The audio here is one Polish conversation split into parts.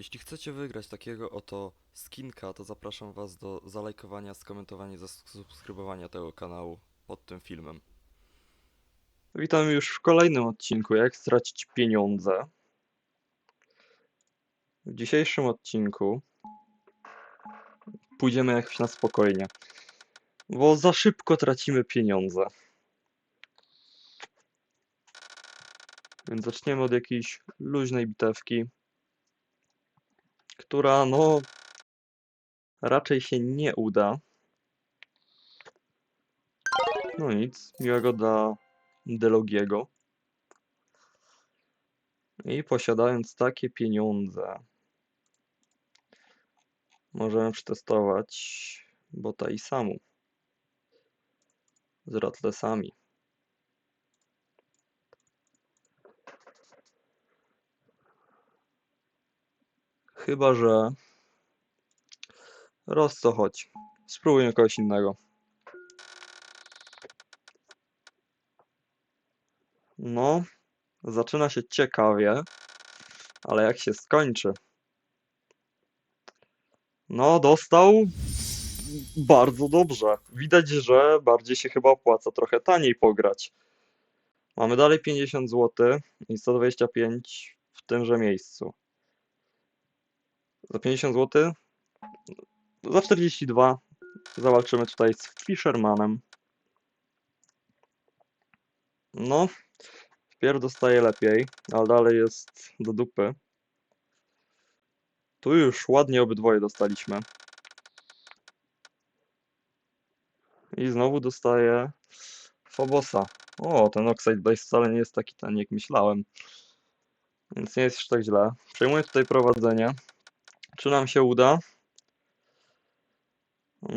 Jeśli chcecie wygrać takiego oto skinka, to zapraszam was do zalajkowania, skomentowania zasubskrybowania tego kanału pod tym filmem. Witam już w kolejnym odcinku Jak stracić pieniądze. W dzisiejszym odcinku pójdziemy jakoś na spokojnie, bo za szybko tracimy pieniądze. Więc zaczniemy od jakiejś luźnej bitewki, która no raczej się nie uda. No nic, miłego dla Delogiego. I posiadając takie pieniądze, możemy przetestować bota i samu z ratlesami. Chyba, że Rosso chodź. Spróbujmy kogoś innego. No, zaczyna się ciekawie, ale jak się skończy? No, dostał bardzo dobrze. Widać, że bardziej się chyba opłaca trochę taniej pograć. Mamy dalej 50 zł i 125 w tymże miejscu. Za 50 zł? Za 42 zawalczymy tutaj z Fishermanem. No, Wpierw dostaje lepiej, ale dalej jest do dupy. Tu już ładnie obydwoje dostaliśmy. I znowu dostaje Fobosa. O, ten Oxide Base wcale nie jest taki tani jak myślałem. Więc nie jest już tak źle. Przejmuję tutaj prowadzenie. Czy nam się uda?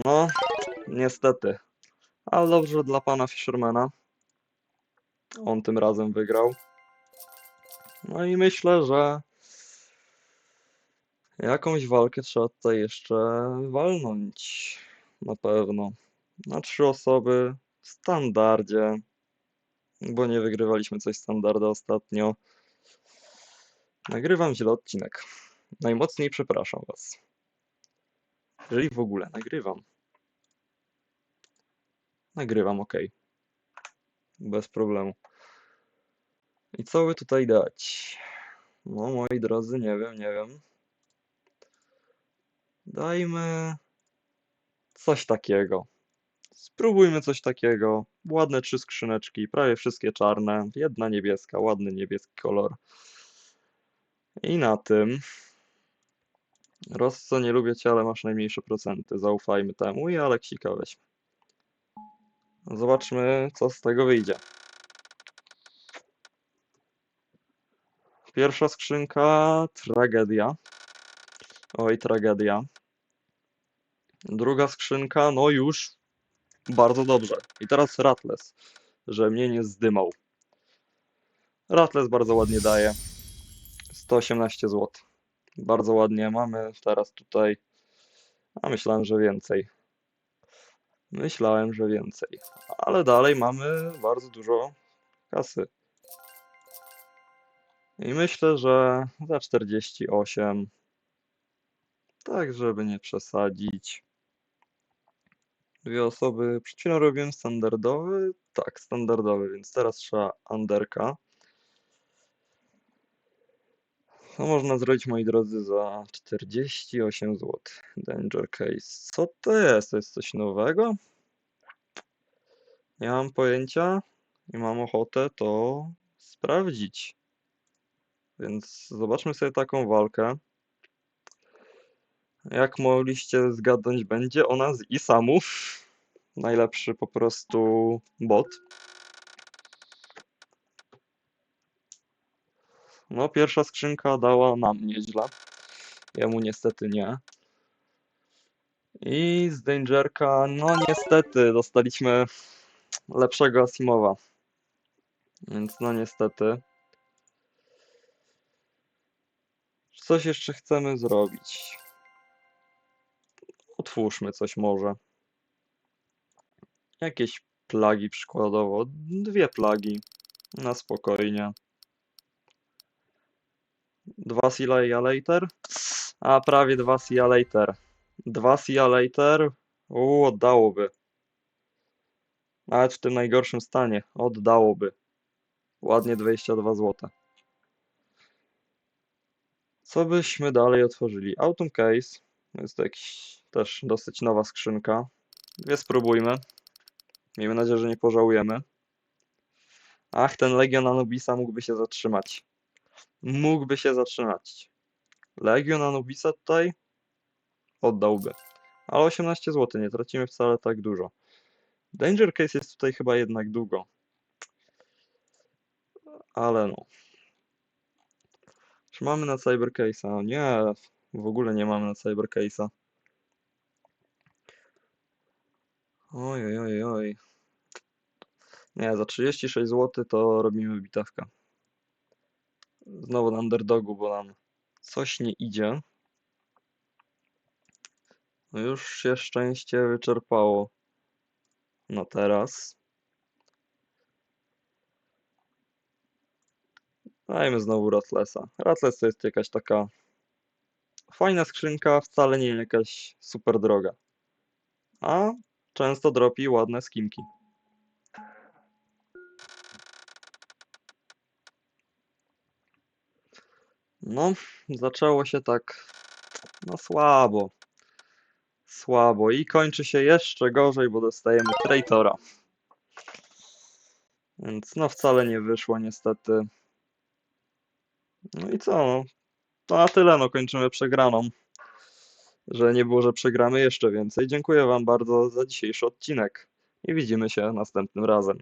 No, niestety. Ale dobrze dla pana Fishermana. On tym razem wygrał. No i myślę, że jakąś walkę trzeba tutaj jeszcze walnąć. Na pewno. Na trzy osoby w standardzie. Bo nie wygrywaliśmy coś standarda ostatnio. Nagrywam źle odcinek. Najmocniej przepraszam Was. Jeżeli w ogóle nagrywam. Nagrywam, ok. Bez problemu. I co by tutaj dać? No, moi drodzy, nie wiem, nie wiem. Dajmy coś takiego. Spróbujmy coś takiego. Ładne trzy skrzyneczki, prawie wszystkie czarne. Jedna niebieska, ładny niebieski kolor. I na tym. Rosso, nie lubię cię, ale masz najmniejsze procenty. Zaufajmy temu i Aleksika weźmy. Zobaczmy, co z tego wyjdzie. Pierwsza skrzynka tragedia. Oj, tragedia. Druga skrzynka, no już bardzo dobrze. I teraz Ratles, że mnie nie zdymał. Ratles bardzo ładnie daje. 118 zł. Bardzo ładnie mamy teraz tutaj. A myślałem, że więcej. Myślałem, że więcej. Ale dalej mamy bardzo dużo kasy. I myślę, że za 48. Tak, żeby nie przesadzić. Dwie osoby. Przed robiłem standardowy. Tak, standardowy, więc teraz trzeba underka. To można zrobić, moi drodzy, za 48 zł. Danger Case. Co to jest? To jest coś nowego? Nie mam pojęcia i mam ochotę to sprawdzić. Więc zobaczmy sobie taką walkę. Jak mogliście zgadnąć, będzie ona z Isamu. Najlepszy po prostu bot. No, pierwsza skrzynka dała nam nieźle. Jemu niestety nie. I z Dangerka, no niestety, dostaliśmy lepszego Asimowa. Więc no niestety. Coś jeszcze chcemy zrobić. Otwórzmy coś może. Jakieś plagi przykładowo. Dwie plagi. Na spokojnie. Dwa i Later. A prawie dwa see later. Dwa see later. Uuu, oddałoby. Nawet w tym najgorszym stanie. Oddałoby. Ładnie 22 zł. Co byśmy dalej otworzyli? Autumn Case. Jest to jakiś też dosyć nowa skrzynka. Dwie spróbujmy. Miejmy nadzieję, że nie pożałujemy. Ach, ten Legion Anubisa mógłby się zatrzymać. Mógłby się zatrzymać. Legion Anubisa tutaj oddałby. Ale 18 zł, nie tracimy wcale tak dużo. Danger Case jest tutaj chyba jednak długo. Ale no. Czy mamy na Cyber Case'a? O Nie, w ogóle nie mamy na Cyber Case'a. Oj, oj, oj, oj. Nie, za 36 zł to robimy bitewkę. Znowu na underdogu, bo nam coś nie idzie. No już się szczęście wyczerpało. No teraz. Dajmy znowu Ratlesa. Ratles to jest jakaś taka fajna skrzynka, wcale nie jakaś super droga. A często dropi ładne skinki. No, zaczęło się tak no słabo. Słabo i kończy się jeszcze gorzej, bo dostajemy Traitora. Więc no wcale nie wyszło niestety. No i co? No, to na tyle, no kończymy przegraną. Że nie było, że przegramy jeszcze więcej. Dziękuję Wam bardzo za dzisiejszy odcinek i widzimy się następnym razem.